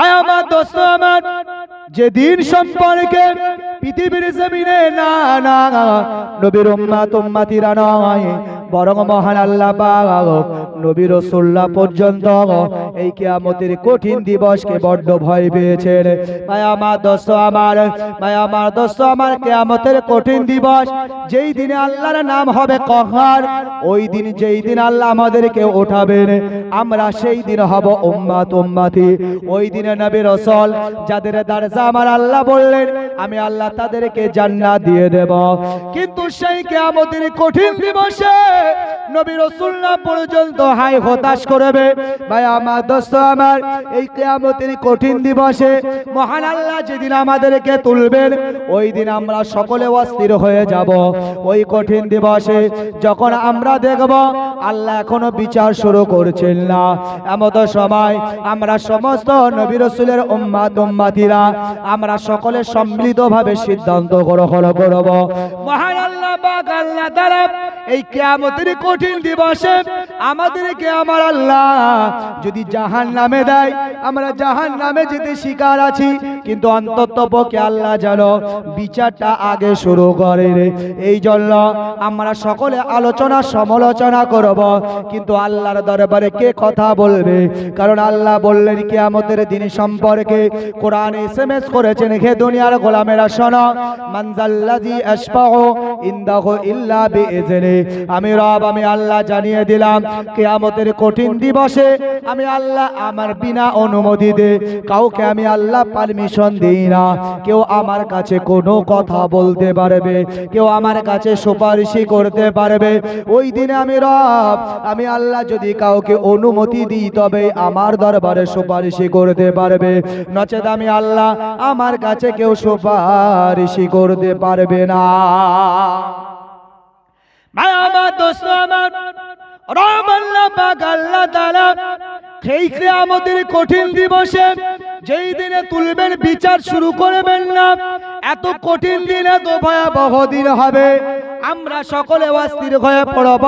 আয় আমার দোস্ত আমার, যে দিন সম্পর্কে পৃথিবীর জমিনে না না, নবীর উম্মাত উম্মাতিরা নয়, বরং মহান আল্লাহ পাক নবী রসুল্লাহ পর্যন্ত এই কিয়ামতের কঠিন দিবসকে বড্ড ভয় পেয়েছেন। ভাই, আমার দোস্ত, আমার, ভাই, আমার দোস্ত, আমার কিয়ামতের কঠিন দিবস, যেই দিনে আল্লাহর নাম হবে কহার, ওই দিন যেই দিন আল্লাহ আমাদেরকে ওঠাবেন, আমরা সেই দিন হব উম্মাত উম্মাতি। ওই দিনে নবী রসল যাদের দারজা আমার আল্লাহ বললেন, আমি আল্লাহ তাদেরকে জান্নাত দিয়ে দেব। কিন্তু সেই কিয়ামতের কঠিন দিবসে নবী রসুল্লাহ পর্যন্ত হাই হতাশ করবে। ভাই, আমার দোস্ত আমার, এই কিয়ামতের কঠিন দিবসে মহান আল্লাহ যেদিন আমাদেরকে তুলবেন, ওই দিন আমরা সকলে অস্থির হয়ে যাব। ওই কঠিন দিবসে যখন আমরা দেখব, আল্লাহ এখনও বিচার শুরু করছেন না। এমত সময় আমরা সমস্ত নবী রসুলের উম্মাত উম্মাতিরা আমরা সকলে সম্মিলিতভাবে সিদ্ধান্ত গ্রহণ করব। মহান আল্লাহ পাক আল্লাহ তাআলা এই কেয়ামতের কঠিন দিবসে আমাদেরকে আমার আল্লাহ যদি জাহান নামে দেয়, আমরা জাহান নামে যেতে শিকার আছি। কিন্তু অন্তত পক্ষে আল্লাহ যেন বিচারটা আগে শুরু করে এই জন্য আমরা সকলে আলোচনা, সমালোচনা করব। কিন্তু আল্লাহর দরবারে কে কথা বলবে? কারণ আল্লাহ বললেন, কিয়ামতের দিন সম্পর্কে কোরআন এস এম এস করেছেন। হে দুনিয়ার গোলামেরা, শোনো মানজাল্লাজি ইনদাহু ইল্লা বিইজনি আমি রব, আমি আল্লাহ জানিয়ে দিলাম, কিয়ামতের কঠিন দিবসে আমি আল্লাহ আমার বিনা অনুমতি দে। কাউকে আমি আল্লাহ পারমিশন দিই না। কেউ আমার কাছে কোনো কথা বলতে পারবে, কেউ আমার কাছে সুপারিশই করতে পারবে। ওই দিনে আমি রব, আমি আল্লাহ যদি কাউকে অনুমতি দিই, তবে আমার দরবারে সুপারিশই করতে পারবে। নচেত আমি আল্লাহ আমার কাছে কেউ সুপারিশি করতে পারবে না। আমার আমার কঠিন দিবসে যেই দিনে তুলবেন, বিচার শুরু করবেন না, এত কঠিন দিন এত ভয়াবহ দিন হবে। আমরা সকলে অস্থির হয়ে পড়ব।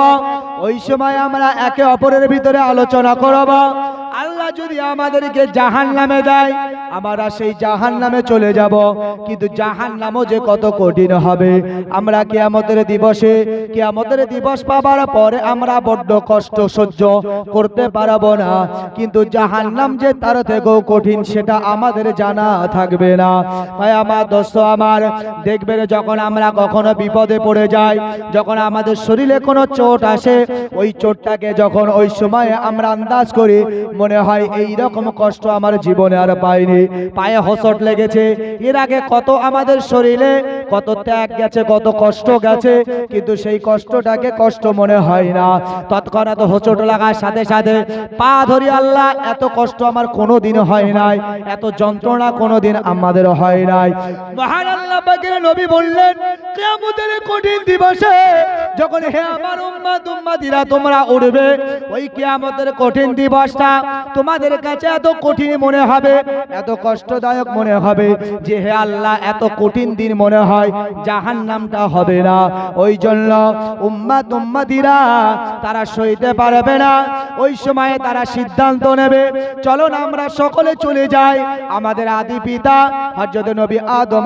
ওই সময় আমরা একে অপরের ভিতরে আলোচনা করব। আল্লাহ যদি আমাদেরকে জাহান নামে দেয়, আমরা সেই জাহান নামে চলে যাব। কিন্তু জাহান নামও যে কত কঠিন হবে। আমরা কিয়ামতের দিবসে, কিয়ামতের দিবস পাবার পরে আমরা বড্ড কষ্ট সহ্য করতে পারব না। কিন্তু জাহান নাম যে তার থেকেও কঠিন, সেটা আমাদের জানা থাকবে না। ভাই, আমার দোস্ত, আমার, দেখবেন যখন আমরা কখনো বিপদে পড়ে যাই, যখন আমাদের শরীরে কোনো চোট আসে, ওই চোটটাকে যখন ওই সময়ে আমরা আন্দাজ করি, মনে হয় এই রকম কষ্ট আমার জীবনে আর পাইনি। পায়ে হসট লেগেছে। এর আগে কত আমাদের শরীরে কত ত্যাগ গেছে, কত কষ্ট গেছে, কিন্তু সেই কষ্টটাকে কষ্ট মনে হয় না। তৎক্ষণাৎ হোঁচট লাগার সাথে সাথে পা ধরি, আল্লাহ, এত কষ্ট আমার কোনো দিন হয় নাই, এত যন্ত্রণা কোনো দিন আমাদের হয় নাই। মহান আল্লাহ নবী বললেন, কিয়ামতের কঠিন দিবসে যখন হে আমার উম্মাত, উম্মাতিরা তোমরা উঠবে, ওই কিয়ামতের কঠিন দিবসটা তোমাদের কাছে এত কঠিন মনে হবে, এত কষ্টদায়ক মনে হবে যে হে আল্লাহ, এত কঠিন দিন মনে হয় জাহান নামটা হবে না। ওই জন্য উম্মাত উম্মাতিরা তারা সইতে পারবে না। ওই সময়ে তারা সিদ্ধান্ত নেবে, চলো না আমরা সকলে চলে যাই। আমাদের আদি পিতা হযরত নবী আদম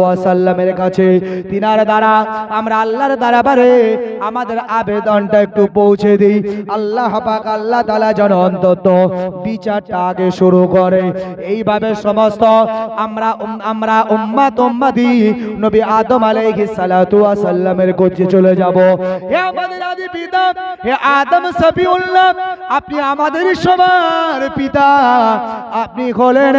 ওয়াস সালামের কাছে, তিনার দ্বারা আমরা আল্লাহর দরবারে আমাদের আবেদনটা একটু পৌঁছে দিই। আল্লাহ পাক, আল্লাহ তাআলা যেন অন্তত বিচারটা আগে শুরু করে। এইভাবে সমস্ত আমরা আমরা উম্মাত উম্মাতি নবী আদম আলাইহিস সালাতু ওয়াস সালামের কাছে চলে যাব। হে আমাদের আদি পিতা, হে আদম সফিউল্লাহ আপনি আমাদের সবার পিতা। আপনি হলেন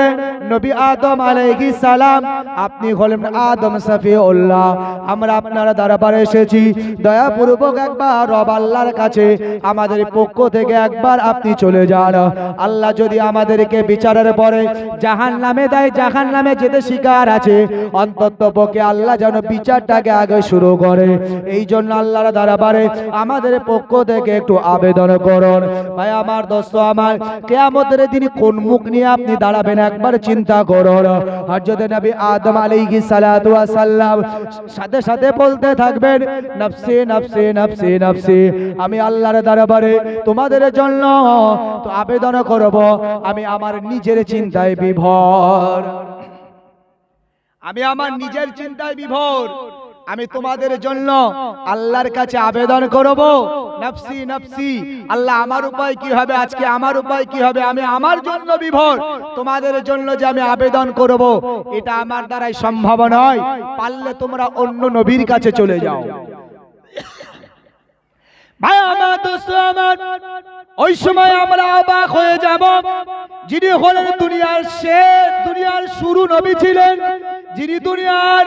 নবী আদম আলাইহিস সালাম, আপনি হলেন আদম সফিউল্লাহ। আমরা আপনার দরবারে এসেছি। দয়াপূর্বক একবার রব আল্লাহর কাছে আমাদের পক্ষ থেকে একবার আপনি চলে যান। আল্লাহ যদি আমাদেরকে বিচারের পরে জাহান নামে দেয় জাহান নামে যেতে শিকার আছে। অন্তত কর্তব্যকে আল্লাহ যেন বিচারটাকে আগে শুরু করে। এই জন্য আল্লাহর দরবারে আমাদের পক্ষ থেকে একটু আবেদন করুন। ভাই, আমার দোস্ত, আমার কেয়ামতের দিন কোন মুখ নিয়ে আপনি দাঁড়াবেন একবার চিন্তা করুন। হযরত নবী আদম আলাইহিস সালাতু ওয়াস সালাম সাথে সাথে বলতে থাকবেন, নফসি নফসি নফসি নফসি, আমি আল্লাহর দরবারে তোমাদের জন্য তো আবেদন করব। আমি আমার নিজের চিন্তায় বিভোর। আমি আমার নিজের চিন্তায় বিভোর। আমি তোমাদের জন্য আল্লাহর কাছে আবেদন করব। নফসি নফসি। আল্লাহ আমার উপায় কি হবে? আজকে আমার উপায় কি হবে? আমি আমার জন্য বিভোর। তোমাদের জন্য যে আমি আবেদন করব এটা আমার দ্বারাই সম্ভব নয়। পারলে তোমরা অন্য নবীর কাছে চলে যাও। ভাই আমার দোস্ত আমার ওই সময় আমরা অবাক হয়ে যাব। যিনি হলেন দুনিয়ার শেষ, দুনিয়ার শুরু নবী ছিলেন। যিনি দুনিয়ার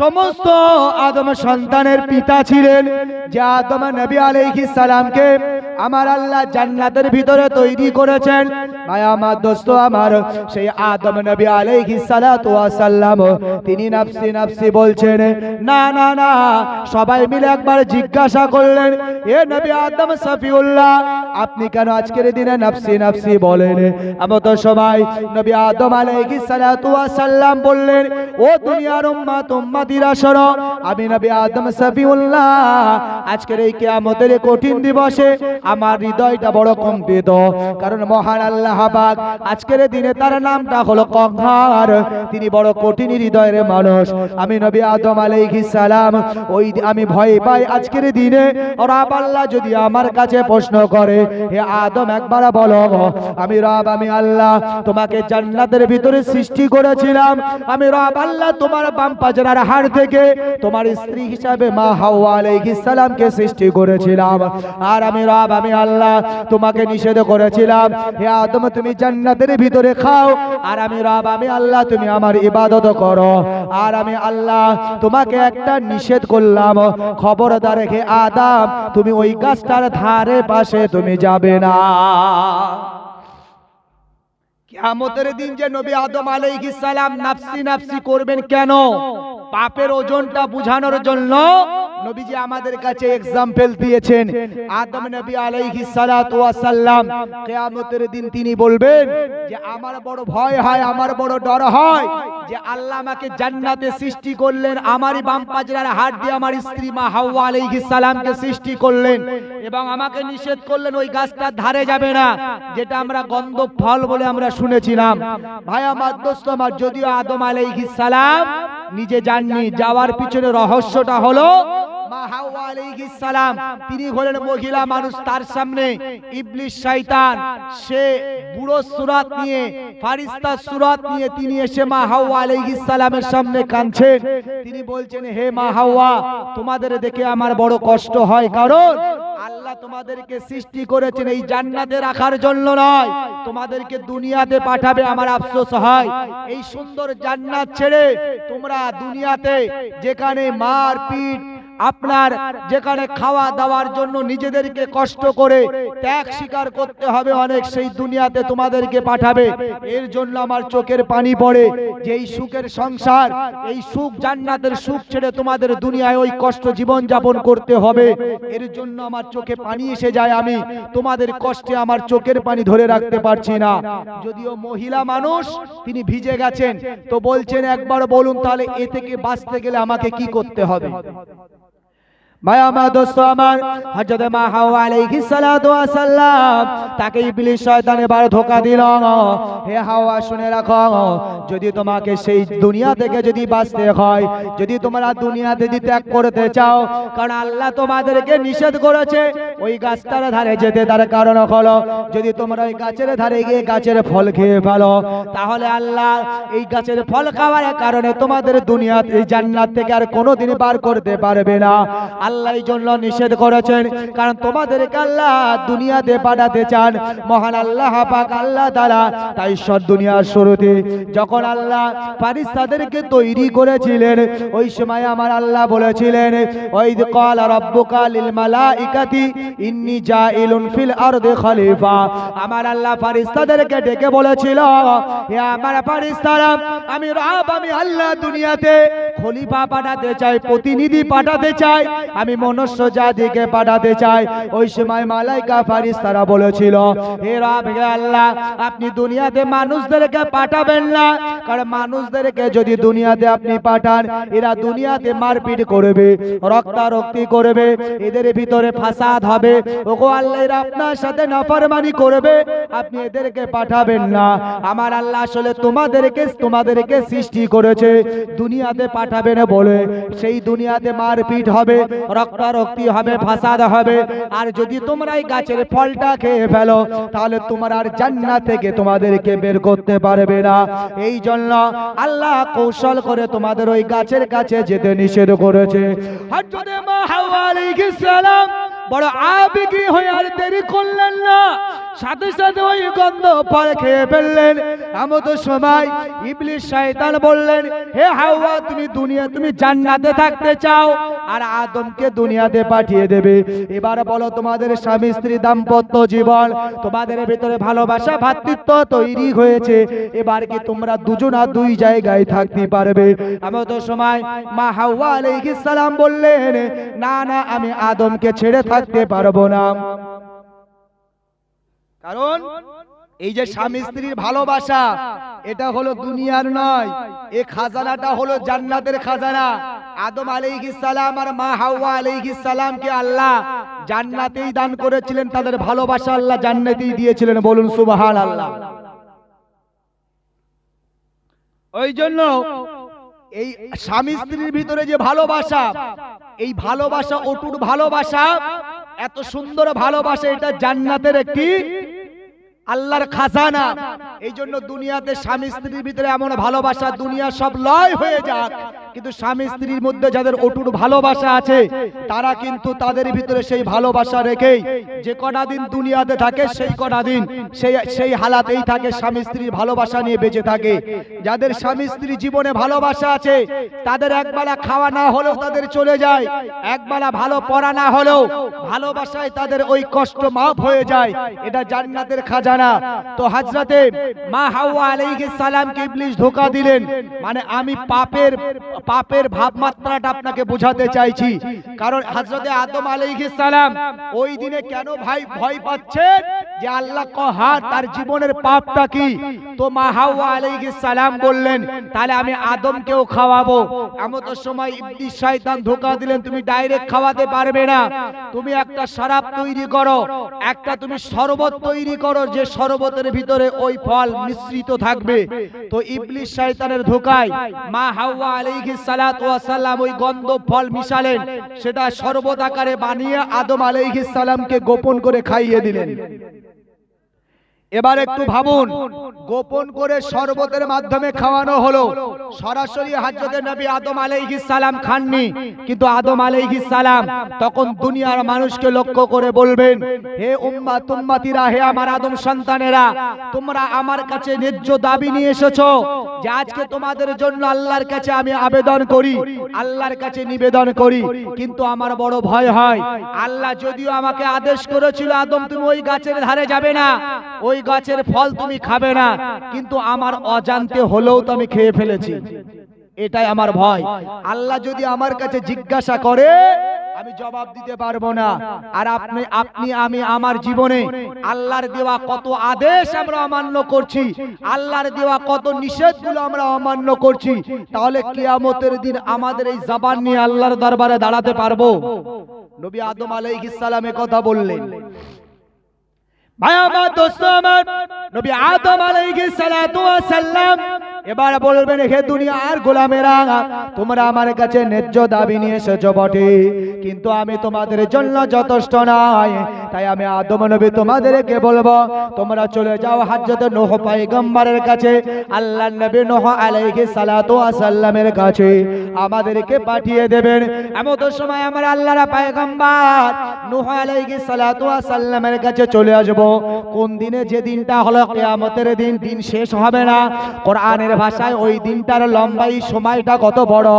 সমস্ত আদম সন্তানের পিতা ছিলেন। যে আদম নবী আলাইহিস সালামকে আমার আল্লাহ জান্নাতের ভিতরে তৈরি করেছেন। ভাই, আমার দোস্ত আমার, সেই আদম নবী আলাইহিস সালাতু ওয়াস সালাম তিনি নাফসি নাফসি বলছেন, না না না। সবাই মিলে একবার জিজ্ঞাসা করলেন, এ নবী আদম সফিউল্লাহ, আপনি কেন আজকের দিনে নাফসি নাফসি বলেন? আমার তো সবাই নবী আদম আলাইহিস সালাতু ওয়াস সালাম বললেন, ও দুনিয়ার উম্মাত উম্মাতিরা শোনো, আমি নবী আদম সফিউল্লাহ আজকের এই কিয়ামতের কঠিন দিবসে আমার হৃদয়টা বড় কম্পিত। কারণ মহান আল্লাহ পাক আজকের দিনে তার নামটা হলো কঙ্কার তিনি বড় কঠিন হৃদয়ের মানুষ। আমি নবী আদম আলাইহিস সালাম, ওই আমি ভয় পাই আজকের দিনে। রব আল্লাহ যদি আমার কাছে প্রশ্ন করে, হে আদম একবার বলো, আমি রব, আমি আল্লাহ, তোমাকে জান্নাতের ভিতরে সৃষ্টি করেছিলাম। আমি রব আল্লাহ, তোমার বাম পাজরার হাড় থেকে তোমার স্ত্রী হিসাবে মা হাওয়া আলাইহিস সালামকে সৃষ্টি করেছিলাম। আর আমি রব, আমি আল্লাহ, তোমাকে নিষেধ করেছিলাম। হে আদম, তুমি জান্নাতের ভিতরে খাও। আর আমি রব, আমি আল্লাহ, তুমি আমার ইবাদত করো। আর আমি আল্লাহ, তোমাকে একটা নিষেধ করলাম। খবরদার রেখে আদাম, তুমি ওই গাছটার ধারে পাশে তুমি যাবে না। কিয়ামতের দিন যে নবী আদম আলাইহিস সালাম নাফসি নাফসি করবেন কেন? পাপের ওজনটা বুঝানোর জন্য নবীজি আমাদের কাছে এক্সাম্পল দিয়েছেন। আদম নবী আলাইহিস সালাতু ওয়াস সালাম কিয়ামতের দিন তিনি বলবেন যে, আমার বড় ভয় হয়, আমার বড় ডর হয় যে আল্লাহ আমাকে জান্নাতে সৃষ্টি করলেন, আমারই বাম পাজরার হাত দিয়ে আমার স্ত্রী মা হাওয়া আলাইহিস সালামকে সৃষ্টি করলেন এবং আমাকে নিষেধ করলেন, ওই গাছটার ধারে যাবে না। যেটা আমরা গন্ধ ফল বলে আমরা শুনেছিলাম। ভাই, আমার দোস্ত, আমার যদিও আদম আলাইহিস সালাম নিজে যাননি যাওয়ার পিছনে রহস্যটা হলো তিনি হলেন মহিলা মানুষ তার সামনে, ইবলিস শয়তান। সে বুড়ো সুরাত নিয়ে, ফারিস্তা সুরাত নিয়ে তিনি এসে মা হাওয়া আলাইহিস সামনে কাঁদছেন। তিনি বলছেন, হে মা হাওয়া, তোমাদের দেখে আমার বড় কষ্ট হয়, কারণ আল্লাহ তোমাদেরকে সৃষ্টি করেছেন এই জান্নাতে রাখার জন্য নয়। তোমাদেরকে দুনিয়াতে পাঠাবে আমার আফসোস হয়। এই সুন্দর জান্নাত ছেড়ে তোমরা দুনিয়াতে যেখানে মার পিট আপনার যেখানে খাওয়া দাওয়ার জন্য নিজেদেরকে কষ্ট করে ত্যাগ স্বীকার করতে হবে অনেক সেই দুনিয়াতে তোমাদেরকে পাঠাবে। এর জন্য আমার চোখের পানি পড়ে। যে এই সুখের সংসার এই সুখ জান্নাতের সুখ ছেড়ে তোমাদের দুনিয়ায় ওই কষ্ট জীবন যাপন করতে হবে। এর জন্য আমার চোখে পানি এসে যায় আমি। তোমাদের কষ্টে আমার চোখের পানি ধরে রাখতে পারছি না। যদিও মহিলা মানুষ তিনি ভিজে গেছেন। তো বলছেন একবার বলুন তাহলে এ থেকে বাঁচতে গেলে আমাকে কি করতে হবে ভাই, আমার দোস্ত, আমার হযরত মা হাওয়া সালাতু তাকে ইবলিস শয়তান দিল। হে হাওয়া, শুনে রাখো, যদি তোমাকে সেই দুনিয়া থেকে যদি বাঁচতে হয়, যদি তোমরা দুনিয়াতে যদি ত্যাগ করতে চাও, কারণ আল্লাহ তোমাদেরকে নিষেধ করেছে, ওই গাছটার ধারে যেতে তার কারণ হলো, যদি তোমরা ওই গাছের ধারে গিয়ে গাছের ফল খেয়ে ফেলো, তাহলে আল্লাহ এই গাছের ফল খাওয়ার কারণে তোমাদের দুনিয়াতে জান্নাত থেকে আর কোনোদিন বার করতে পারবে না। আল্লাহ এই জন্য নিষেধ করেছেন। কারণ তোমাদেরকে আল্লাহ দুনিয়াতে পাঠাতে চান। মহান আল্লাহ, পাক আল্লাহ তাআলা তাই সব দুনিয়ার শুরুতে যখন আল্লাহ ফারিস্তাদেরকে তৈরি করেছিলেন, ওই সময় আমার আল্লাহ বলেছিলেন ওই ক্বাল রাব্বুকা লিল মালাইকাতি ইন্নী জাইলুন ফিল আরদি খলিফা। আমার আল্লাহ ফারিস্তাদেরকে ডেকে বলেছিল, হে আমার ফারিস্তারা আমি রব, আমি আল্লাহ দুনিয়াতে খলিফা পাঠাতে চাই, প্রতিনিধি পাঠাতে চাই আমি মনুষ্য জাতিকে পাঠাতে চাই। ওই সময় মালাইকা ফারিস তারা বলেছিল, হে রব, হে আল্লাহ, আপনি দুনিয়াতে মানুষদেরকে পাঠাবেন না। কারণ মানুষদেরকে যদি দুনিয়াতে আপনি পাঠান এরা দুনিয়াতে মারপিট করবে রক্তারক্তি করবে এদের ভিতরে ফাসাদ হবে। ওগো আল্লাহ এরা আপনার সাথে নাফরমানি করবে আপনি এদেরকে পাঠাবেন না। আমার আল্লাহ আসলে তোমাদেরকে তোমাদেরকে সৃষ্টি করেছে। দুনিয়াতে পাঠাবেন বলে সেই দুনিয়াতে মারপিট হবে রক্তারক্তি হবে ফাসাদ হবে। আর যদি তোমরা এই গাছের ফলটা খেয়ে ফেলো তাহলে তোমার আর জান্নাত থেকে তোমাদেরকে বের করতে পারবে না। এই জন্য আল্লাহ কৌশল করে তোমাদের ওই গাছের কাছে যেতে নিষেধ করেছে। বড় আবেগী হয়ে আর দেরি করলেন না। সাথে সাথে ওই গন্ধ ফল খেয়ে ফেললেন। এমন তো সময় ইবলিশ শয়তান বললেন, হে হাওয়া, তুমি দুনিয়া, তুমি জান্নাতে থাকতে চাও? আর আদমকে দুনিয়াতে পাঠিয়ে দেবে। এবার বলো, তোমাদের স্বামী স্ত্রী দাম্পত্য জীবন, তোমাদের ভিতরে ভালোবাসা ভ্রাতৃত্ব তৈরি হয়েছে। এবার কি তোমরা দুজনা দুই জায়গায় থাকতে পারবে? এমন তো সময় মা হাওয়া আলাইহিস সালাম বললেন, না না, আমি আদমকে ছেড়ে থাকতে পারব না। কারণ এই যে স্বামী স্ত্রীর ভালোবাসা, এটা হলো দুনিয়ার নয়। এই খাজানাটা হলো জান্নাতের খাজানা। আদম সালাম আর মা হাওয়া সালামকে আল্লাহ জান্নাতেই দান করেছিলেন, তাদের ভালোবাসা আল্লাহ জান্নাতেই দিয়েছিলেন, বলুন সুবহানাল্লাহ। ওই জন্য এই স্বামী স্ত্রীর ভিতরে যে ভালোবাসা, এই ভালোবাসা, অটুট ভালোবাসা, এত সুন্দর ভালোবাসা, এটা জান্নাতের একটি আল্লাহর খাজানা। এই জন্য দুনিয়াতে স্বামী স্ত্রীর ভিতরে এমন ভালোবাসা, দুনিয়া সব লয় হয়ে যাক। কিন্তু স্বামী স্ত্রীর মধ্যে যাদের অটুট ভালোবাসা আছে, তারা কিন্তু তাদের ভিতরে সেই ভালোবাসা রেখেই যে কটা দিন দুনিয়াতে থাকে, সেই কটা দিন সেই সেই হালাতেই থাকে, স্বামী স্ত্রীর ভালোবাসা নিয়ে বেঁচে থাকে। যাদের স্বামী স্ত্রী জীবনে ভালোবাসা আছে, তাদের একবেলা খাওয়া না হলেও তাদের চলে যায় একবেলা ভালো পড়া না হলেও ভালোবাসায় তাদের ওই কষ্ট মাফ হয়ে যায়। এটা জান্নাতের খাজানা। তো হাজরাতে মা হাওয়া আলাইহিস সালামকে ইবলিস ধোকা দিলেন মানে আমি পাপের পাপের ভাবমাত্রাটা আপনাকে বোঝাতে চাইছি। কারণ হযরতে আদম আলাইহিস সালাম ওই দিনে কেন ভাই ভয় পাচ্ছেন? যে আল্লাহ কহা তার জীবনের পাপটা কি? তো মা হাওয়া আলাইহিস সালাম বললেন, তাহলে আমি আদমকেও খাওয়াবো। এমন সময় ইবলিস শয়তান ধোকা দিলেন, তুমি ডাইরেক্ট খাওয়াতে পারবে না। তুমি একটা শরাব তৈরি করো। একটা তুমি শরবত তৈরি করো, যে শরবতের ভিতরে ওই ফল মিশ্রিত থাকবে। তো ইবলিস শয়তানের ধোকায় মা হাওয়া আলাইহিস সালাম ওই গন্ধ ফল মিশালেন, সেটা সর্বদাকারে বানিয়ে আদম আলাইহিস সালামকে গোপন করে খাইয়ে দিলেন। এবার একটু ভাবুন গোপন করে শরবতের মাধ্যমে খাওয়ানো হলো। সরাসরি হযরত নবী আদম আলাইহিস সালাম খাননি। কিন্তু আদম আলাইহিস সালাম তখন দুনিয়ার মানুষকে লক্ষ্য করে বলবেন হে উম্মাত উম্মাতিরা হে আমার আদম সন্তানেরা তোমরা আমার কাছে ন্যায্য দাবি নিয়ে এসেছ যে আজকে তোমাদের জন্য আল্লাহর কাছে আমি আবেদন করি আল্লাহর কাছে নিবেদন করি। কিন্তু আমার বড় ভয় হয়। আল্লাহ যদিও আমাকে আদেশ করেছিল আদম তুমি ওই গাছের ধারে যাবে না ওই গাছের ফল তুমি খাবে না, কিন্তু আমার অজান্তে হলেও তো আমি খেয়ে ফেলেছি। এটাই আমার ভয়। আল্লাহ যদি আমার কাছে জিজ্ঞাসা করে, আমি জবাব দিতে পারব না। আর আপনি আপনি, আমি আমার জীবনে আল্লাহর দেওয়া কত আদেশ আমরা অমান্য করছি, আল্লাহর দেওয়া কত নিষেধগুলো আমরা অমান্য করছি, তাহলে কিয়ামতের দিন আমাদের এই জবান নিয়ে আল্লাহর দরবারে দাঁড়াতে পারব। নবী আদম আলাইহিস সালাম কথা বললেন। ভাই আমার দোস্ত আমার নবী আদম আলাইহিস সালাতু ওয়াস সালাম এবার বলবেন, হে দুনিয়ার গোলামেরা, তোমরা আমার কাছে ন্যায্য দাবি নিয়ে এসেছ বটে। কিন্তু আমি তোমাদের জন্য যথেষ্ট নাই তাই আমি আদম নবী তোমাদেরকে বলব, তোমরা চলে যাও হযরত নূহ পয়গম্বরের কাছে আল্লাহ নবী নূহ আলাইহিস সালাতু ওয়াস সালামের কাছে। আমাদেরকে পাঠিয়ে দেবেন। এমন তো সময় আমার আল্লাহর পয়গম্বর নূহ আলাইহিস সালাতু ওয়াস সালামের কাছে চলে আসব। কোন দিনে যে দিনটা হলো, কিয়ামতের দিন দিন শেষ হবে না। কোরআনের ভাষায় ওই দিনটার লম্বাই সময়টা কত বড়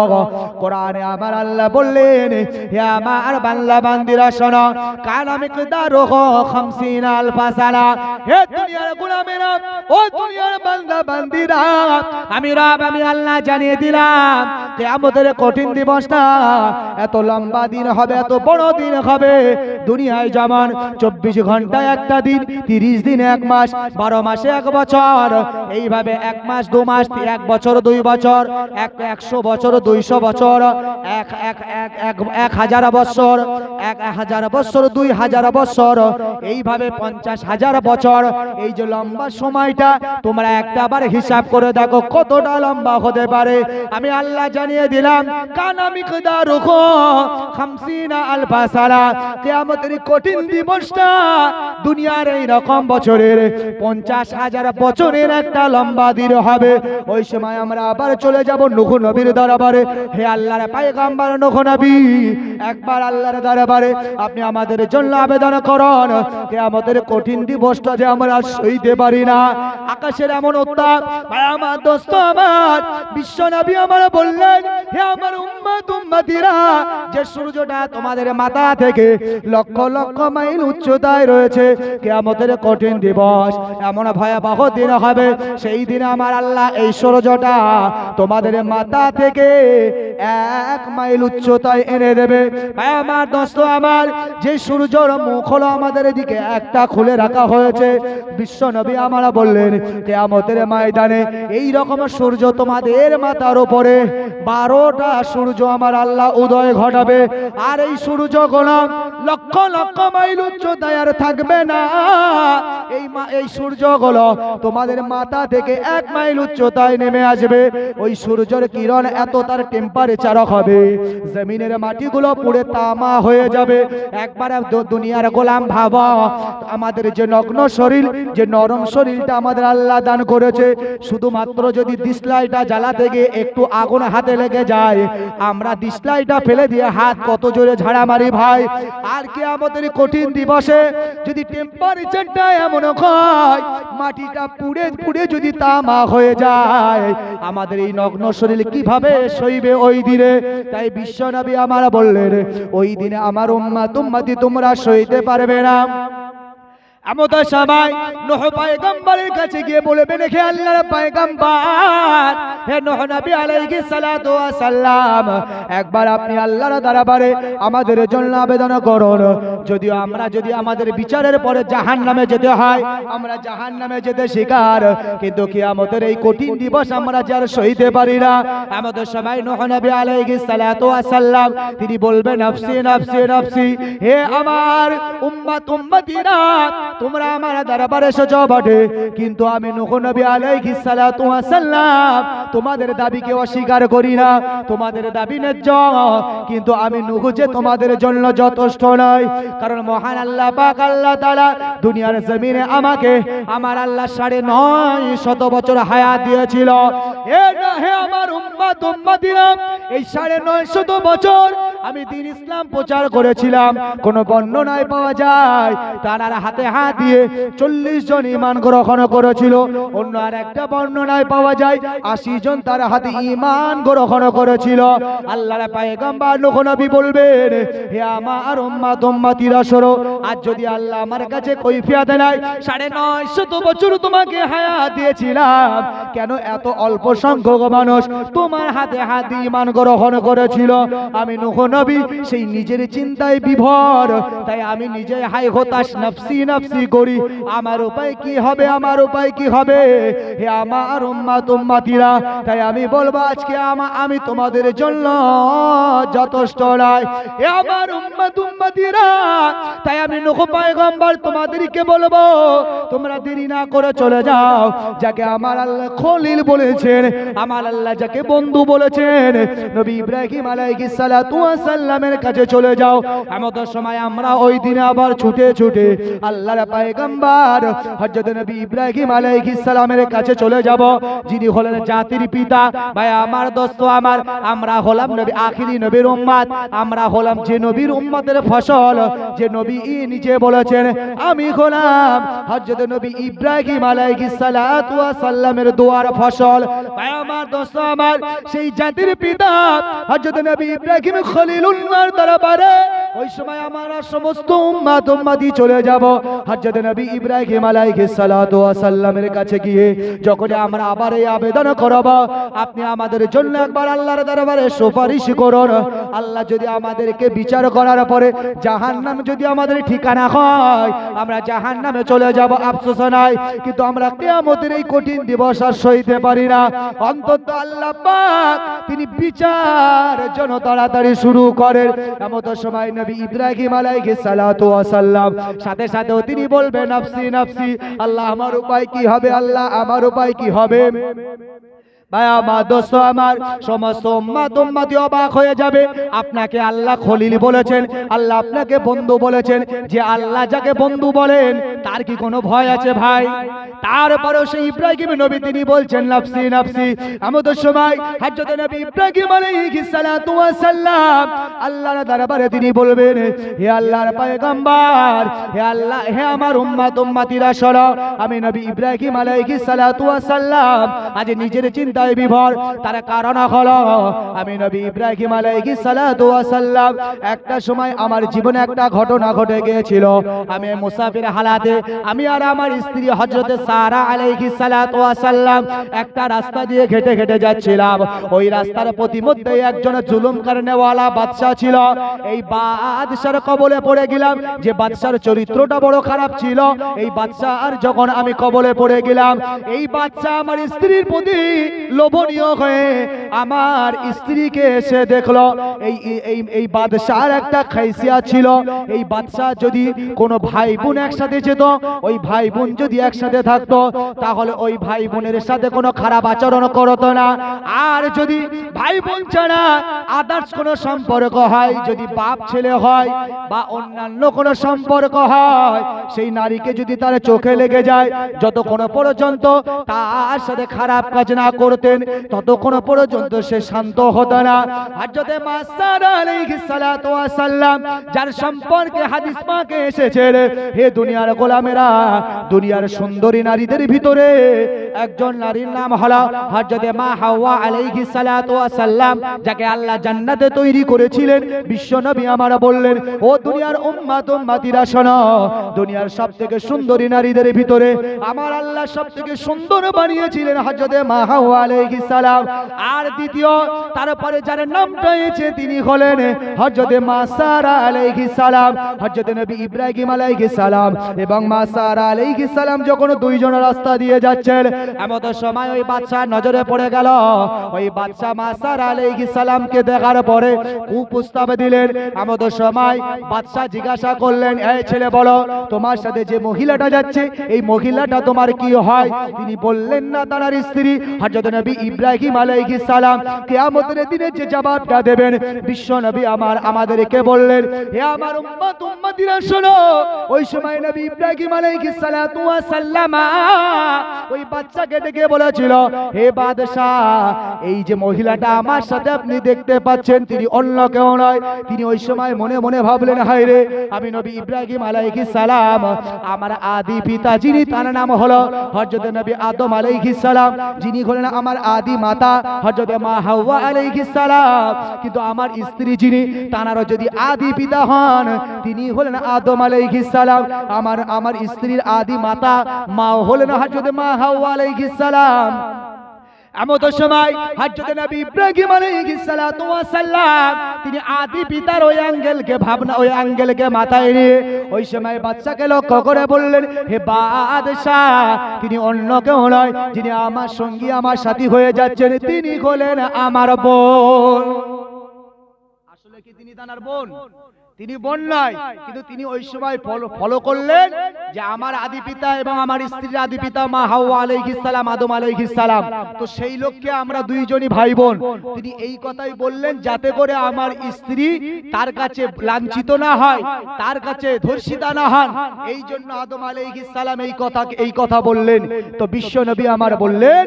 কোরআনে আমার আল্লাহ বললেন, হে আমার বাংলা বান্দিরা, শোনো, কাল আমি কিদারু খামসিন আলফা সানা হে দুনিয়ার গোলামেরা, ও দুনিয়ার বান্দা, বান্দিরা, আমি রব, আমি আল্লাহ জানিয়ে দিলাম কঠিন দিবসটা এত লম্বা দিন হবে, এত বড় দিন হবে। দুনিয়ায় যেমন চব্বিশ ঘন্টায় একটা দিন, তিরিশ দিন এক মাস, বারো মাসে এক বছর, এইভাবে এক মাস, দু মাস এক বছর, দুই বছর, এক, একশো বছর, দুইশো বছর, এক এক এক এক হাজার বছর, এক হাজার বছর, দুই হাজার বছর, এইভাবে পঞ্চাশ হাজার বছর, এই যে লম্বা সময়টা, তোমরা একটা বার হিসাব করে দেখো, কতটা লম্বা হতে পারে। আমি আল্লাহ জানিয়ে দিলাম, কানা মিকদার খামসিনা আলফা সারা কিয়ামতের কঠিন দিবসটা দুনিয়ার এই রকম বছরের পঞ্চাশ হাজার বছরের একটা লম্বা দিন হবে। ওই সময় আমরা আবার চলে যাব নুহ নবীর দরবারে। হে আল্লাহর পায়গাম্বার নুহ নবী, একবার আল্লাহর দরবারে আপনি আমাদের জন্য আবেদন করুন। কে আমাদের কঠিন দিবসটা যে আমরা সইতে পারি না। আকাশের এমন উত্তাপ, ভাই আমার দোস্ত আমার, বিশ্ব নবী আমার বললেন, হে আমার উম্মত উম্মতিরা, যে সূর্যটা তোমাদের মাথা থেকে লক্ষ লক্ষ মাইল উচ্চতায় রয়েছে, কেয়ামতের কঠিন দিবস, এমন ভয়াবহ দিন হবে। সেই দিনে আমার আল্লাহ এই সূর্যটা তোমাদের মাথা থেকে এক মাইল উচ্চতায় এনে দেবে। আমার দোস্ত, আমার যে সূর্যর মুখ হলো আমাদের এদিকে একটা খুলে রাখা হয়েছে। বিশ্ব নবী আমরা বললেন, কেয়ামতের ময়দানে এই রকম সূর্য তোমাদের মাথার উপরে বারোটা সূর্য আমার আল্লাহ উদয় ঘটাবে। আর এই সূর্য গোলাম লক্ষ লক্ষ মাইল উচ্চতায় আর থাকবে না। এই এই সূর্যগুলো তোমাদের মাথা থেকে এক মাইল উচ্চতায় নেমে আসবে। ওই সূর্যের কিরণ এত তার টেম্পারেচার হবে। জমিনের মাটিগুলো পুড়ে তামা হয়ে যাবে। একবার দুনিয়ার গোলাম ভাবা। আমাদের যে নগ্ন শরীর, যে নরম শরীরটা আমাদের আল্লাহ দান করেছে, শুধুমাত্র যদি দিসলাইটা জ্বালাতে গিয়ে একটু আগুন হাতে লেগে যায়, আমরা দিসলাইটা ফেলে দিয়ে হাত কত জোরে ঝাড়া মারি ভাই। আর কি আমাদের কঠিন দিবসে যদি টেম্পারেচারটা এমন হয়, মাটিটা পুড়ে পুড়ে যদি তামা হয়ে যায়, আমাদের এই নগ্ন শরীর কীভাবে সইবে ওই দিনে তাই বিশ্বনবী আমার বললেন ওই দিনে আমার উম্মা তুম্মাতি তোমরা সইতে পারবে না। এমত সময় নহ পায়গাম্বারের কাছে গিয়ে বলবে হে আল্লাহর পায়গাম্বার, হে নহ নবী আলাইহিস সালাতু ওয়াস সালাম একবার আপনি আল্লাহর দরবারে আমাদের জন্য আবেদন করুন। যদিও আমরা, যদি আমাদের বিচারের পরে জাহান্নামে যেতে হয়, আমরা জাহান্নামে যেতে শিকার, কিন্তু কিয়ামতের এই কঠিন দিবস আমরা যার সইতে পারি না। আমাদের সবাই, নহ নবী আলাইহিস সালাতু ওয়াস সালাম তিনি বলবেন নফসি নফসি নফসি হে আমার উম্মত, উম্মতিরা তোমরা আমার দরবারে এসেছ বটে। কিন্তু আমি নবী আলাইহিস সালাতু ওয়াস সালাম, তোমাদের দাবিকে অস্বীকার করি না। তোমাদের দাবি ন্যায্য। কিন্তু আমি নূহ যে তোমাদের জন্য যথেষ্ট নয়। কারণ মহান আল্লাহ পাক আল্লাহ তাআলা দুনিয়ার জমিনে আমাকে, আমার আল্লাহ সাড়ে নয় শত বছর হায়াত দিয়েছিল। এ হে আমার উম্মত, উম্মতিরা, এই সাড়ে নয় শত বছর আমি দিন ইসলাম প্রচার করেছিলাম। কোন বর্ণনায় পাওয়া যায়। তার হাতে হাত দিয়ে চল্লিশ জন ইমান গ্রহণ করেছিল। অন্য আর একটা বর্ণনায় পাওয়া যায়, আশি জন তার হাতে ইমান গ্রহণ করেছিল। আল্লাহর পায়গাম্বার বলবেন, হে আমার উম্মাত উম্মাতিরা সরো আজ যদি আল্লাহ আমার কাছে কৈফিয়াত নাই, সাড়ে নয় শত বছর তোমাকে হায়াত দিয়েছিলাম। কেন এত অল্প সংখ্যক মানুষ তোমার হাতে হাত ইমান গ্রহণ করেছিল? আমি নবী, সেই নিজের চিন্তায় বিভর। তাই আমি নিজে হাই হতাশ, নফসি নফসি করি আমার উপায় কি হবে, আমার উপায় কি হবে? হে আমার উম্মাত, উম্মাতিরা, তাই আমি বলব আজকে আমা- আমি তোমাদের জন্য যথেষ্ট নয়। হে আমার উম্মাত, উম্মাতিরা, তাই আমি নূহ পয়গম্বর তোমাদেরকে বলব, তোমরা দেরি না করে চলে যাও। যাকে আমার আল্লাহ খলিল বলেছেন, আমার আল্লাহ যাকে বন্ধু বলেছেন, নবী ইব্রাহিম আলাইহিস সালাতু ওয়াস সালামের কাছে চলে যাও। আমাদের সময় আমরা ওই দিনে আবার ছুটে ছুটে আল্লাহর পয়গম্বর হযরত নবী ইব্রাহিম আলাইহিস সালামের কাছে চলে যাব। যিনি হলেন জাতির পিতা। ভাই, আমার দোস্ত আমার। আমরা হলাম নবী, আখিরি নবীর উম্মত। আমরা হলাম যে নবীর উম্মতের ফসল। যে নবী ই নিজে বলেছেন, আমি হলাম হযরত নবী ইব্রাহিম আলাইহিস সালাতু ওয়াস সালামের দোয়ার ফসল। ভাই, আমার দোস্ত আমার, সেই জাতির পিতা হযরত নবী ইব্রাহিম খলিলুল্লাহর দরবারে ওই সময় আমরা সমস্ত উম্মাত উম্মাতি চলে যাব। হযরত নবী ইব্রাহিম আলাইহিস সালাতু কাছে গিয়ে, যখন আমরা আবার এই আবেদন করব, আপনি আমাদের জন্য একবার আল্লাহর দরবারে সুপারিশ করুন। আল্লাহ যদি আমাদেরকে বিচার করার পরে জাহান্নাম যদি আমাদের ঠিকানা হয়, আমরা জাহান্নামে চলে যাব, আফসোস নাই। কিন্তু আমরা কিয়ামতের এই কঠিন দিবস আর সইতে পারি না। অন্তত আল্লাহ পাক তিনি বিচার জন্য তাড়াতাড়ি শুরু করেন। সময় নবী ইব্রাহিম সালাতু সাথে তিনি বলবেন নাফসি নাফসি আল্লাহ আমার উপায় কি হবে আল্লাহ আমার উপায় কি হবে? ভাই আমার দোস্ত আমার সমস্ত উম্মাত উম্মাতি অবাক হয়ে যাবে। আপনাকে আল্লাহ খলিল বলেছেন, আল্লাহ আপনাকে বন্ধু বলেছেন। যে আল্লাহ যাকে বন্ধু বলেন, তার কি কোনো ভয় আছে ভাই? তারপরেও সেই ইব্রাহিম নবী তিনি বলছেন, নাফসি নাফসি, আমাদের সময় হযরত নবী ইব্রাহিম আলাইহিস সালাতু ওয়াস সালাম আল্লাহর দরবারে তিনি বলবেন, হে আল্লাহর পয়গম্বর, হে আল্লাহ, হে আমার উম্মাত উম্মাতিরা শোনো আমি নবী ইব্রাহিম আলাইহিস সালাতু ওয়াস সালাম আজ নিজের চিন্তায় বিভোর, তার কারণ হলো, আমি নবী ইব্রাহিম আলাইহিস সালাতু ওয়াস সালাম, একটা সময় আমার জীবনে একটা ঘটনা ঘটে গিয়েছিল। আমি মুসাফির হালাতে, আমি আর আমার স্ত্রী হযরত সারা আলাইহিস সালাতু ওয়াস সালাম একটা রাস্তা দিয়ে ঘেটে ঘেটে যাচ্ছিলাম। ওই রাস্তার প্রতিমধ্যে একজন জুলুম কারণেওয়ালা বাদশা ছিল। এই বাদশার কবলে পড়ে গেলাম, যে বাদশার চরিত্রটা বড় খারাপ ছিল, এই বাদশা আর যখন আমি কবলে পড়ে গেলাম, এই বাচ্চা আমার স্ত্রীর প্রতি লোভনীয় হয়ে আমার স্ত্রীকে এসে দেখল। এই এই এই বাদশার একটা খাইসিয়া ছিল। এই বাদশাহ যদি কোনো ভাই বোন একসাথে যেত, ওই ভাই বোন যদি একসাথে থাকতো, তাহলে ওই ভাই বোনের সাথে কোনো খারাপ আচরণ করতো না। আর যদি ভাই বোন ছাড়া আদার্স কোনো সম্পর্ক হয়, যদি বাপ ছেলে হয় বা অন্যান্য কোনো সম্পর্ক হয়, সেই নারীকে যদি তার চোখে লেগে যায়, যতক্ষণ পর্যন্ত তার সাথে খারাপ কাজ না করতেন, ততক্ষণ পর্যন্ত সে শান্ত হতো না। যদি মাসার আলাইহিস সালাতু ওয়াস সালাম যার সম্পর্কে হাদিস পাকে এসেছে হে দুনিয়ার গোলামেরা, দুনিয়ার সুন্দরী নারীদের ভিতরে একজন নারীর নাম হলো হযরত মা হাওয়া আলাইহিস সালাতু ওয়াস সালাম যাকে আল্লাহ জান্নাতে তৈরি করেছিলেন। বিশ্ব নবী আমার বললেন, ও দুনিয়ার উম্মাত উম্মাতিরা, শোনো, দুনিয়ার সবথেকে সুন্দরী নারীদের ভিতরে আমার আল্লাহ সবথেকে সুন্দর বানিয়েছিলেন হযরত মা হাওয়া আলাইহিস সালাম। আর দ্বিতীয়, তারপরে যার নামটা হয়েছে তিনি হলেন হযরত মা সারা আলাইহিস সালাম, হযরত নবী ইব্রাহিম সালাম। এবং মা সারা আলাইহিস সালাম যখন দুইজন রাস্তা দিয়ে যাচ্ছেন সময় ওই বাদশার নজরে পড়ে গেল। ওই বাদশা মা সারা আলাইহিস সালামকে দেখার পরে কুপ্রস্তাব দিলেন। সময় বাদশা জিজ্ঞাসা করলেন, এই ছেলে বলো, তোমার সাথে যে মহিলাটা যাচ্ছে, এই মহিলাটা তোমার কি হয়? তিনি বললেন, না, তার স্ত্রী। হযরত নবী ইব্রাহিম আলাইহিস সালাম কিয়ামতের দিনে যে জবাবটা দেবেন, বিশ্ব নবী আমার, আমাদেরকে বললেন, হে আমার উম্মত, উম্মতিরা শোনো, ওই সময় নবী ইব্রাহিম আলাইহিস সালাতু ওয়াস সালাম ওই বাচ্চাকে ডেকে বলেছিল, হে বাদশাহ, এই যে মহিলাটা আমার সাথে আপনি দেখতে পাচ্ছেন, তিনি অন্য কেউ নয়। তিনি ওই সময় মনে মনে ভাবলেন, হায় রে, আমি নবী ইব্রাহিম আলাইহিস সালাম, আমার আদি পিতা যিনি, তার নাম হলো হযরত নবী আদম আলাইহিস সালাম, যিনি হলেন আমার আদি মাতা, হযরত মা হাওয়া আলাইহিস সালাম। কিন্তু আমার স্ত্রী যিনি, তানারও যদি আদি পিতা হন, তিনি হলেন আদম আলাইহিস সালাম। আমার আমার স্ত্রীর আদি মাতা মা হলেন হযরত মা হাওয়া আলাইহিস সালাম। এমত সময় হযরত নবী ইব্রাহিম আলাইহিস সালাতু ওয়াস সালাম তিনি আদি পিতার ওই আঙ্গেলকে ভাবনা ওই আঙ্গেলকে মাথায় নিয়ে ওই সময় বাচ্চাকে লক্ষ্য করে বললেন হে বাদশাহ তিনি অন্য কেউ নয় যিনি আমার সঙ্গী আমার সাথী হয়ে যাচ্ছেন তিনি হলেন আমার বোন। আসলে কি তিনি তানার বোন? তিনি বোন নয় কিন্তু তিনি ওই সময় ফলো করলেন যে আমার আদি পিতা এবং আমার স্ত্রীর আদি পিতা মা হাওয়া আলাইহিস সালাম, আদম আলাইহিস সালাম। তো সেই লোককে আমরা দুইজনই ভাই বোন তিনি এই কথাই বললেন যাতে করে আমার স্ত্রী তার কাছে লাঞ্ছিত না হয়, তার কাছে ধর্ষিতা না হন। এই জন্য আদম আলাইহিস সালাম এই কথা এই কথা বললেন। তো বিশ্ব নবী আমার বললেন